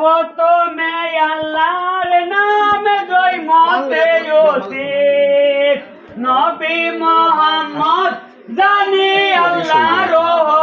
প্রথমে আল্লাহর নাম জয় মতে নবী মোহাম্মদ জানি আল্লাহ রহ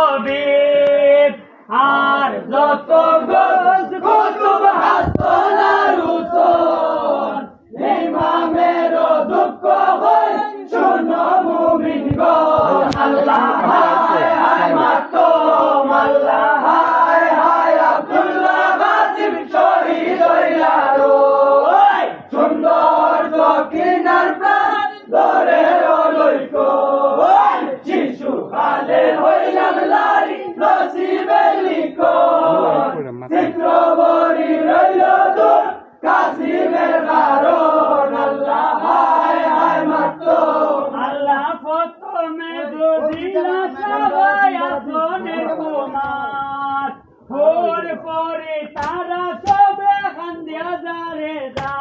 পরে তারা সবে হান্দিয়া দারে দা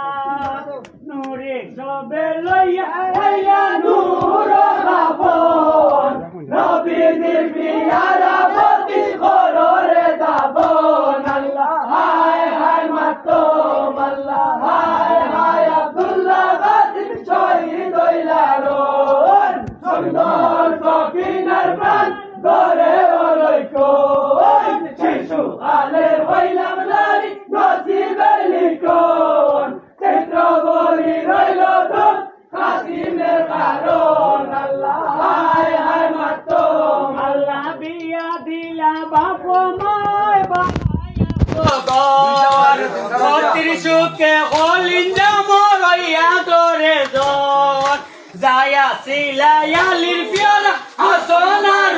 নূরে সবে লইয়া বুকে হলিন্দা মরইয়া ধরে জন যায়া সিলায়ালির পিয়রা হাসন আর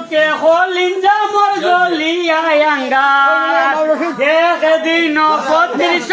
বুকে হলিন জামর জলিয়া আঙ্গা একদিন পত্রিশ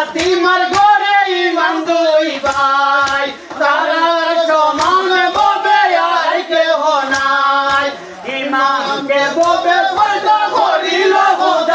ফাতিমার ঘরে ইমান দুই ভাই। তারার সমান ববে আর কেহ নাই। ইমামকে ববে ফয়দা করিল বোধ।